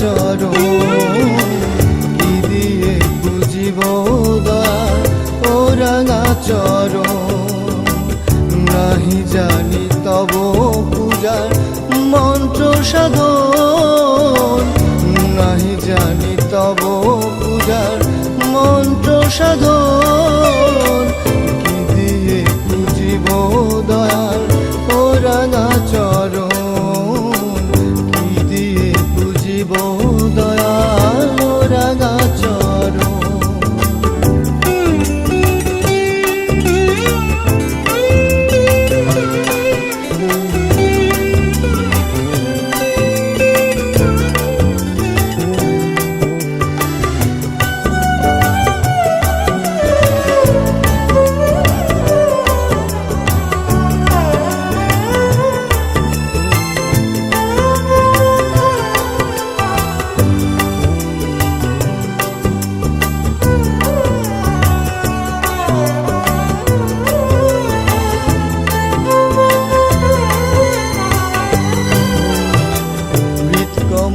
চরণ কি দিয়ে বুঝিব ও রাঙা চরণ নাহি জানি তব পূজার মন্ত্র সাধন।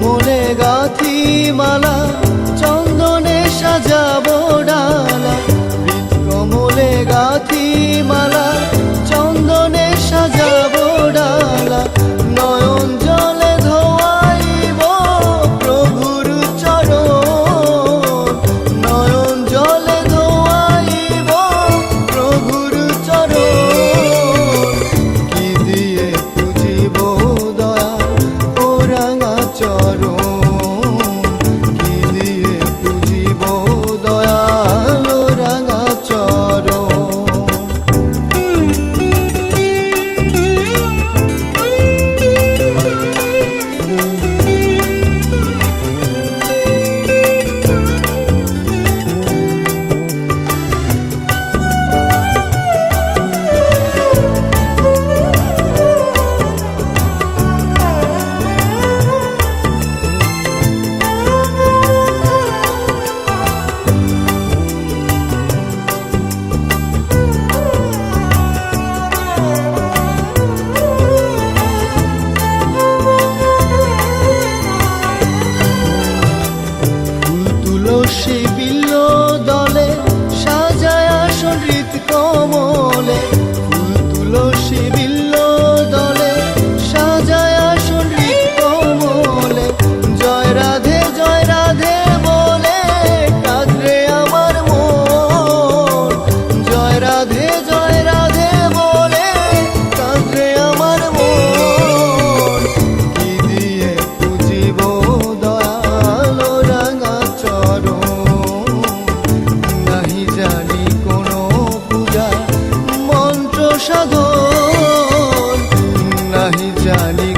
কমলে গাথি মালা চন্দনে সাজাবো ডালা। কমলে গাথি Mani.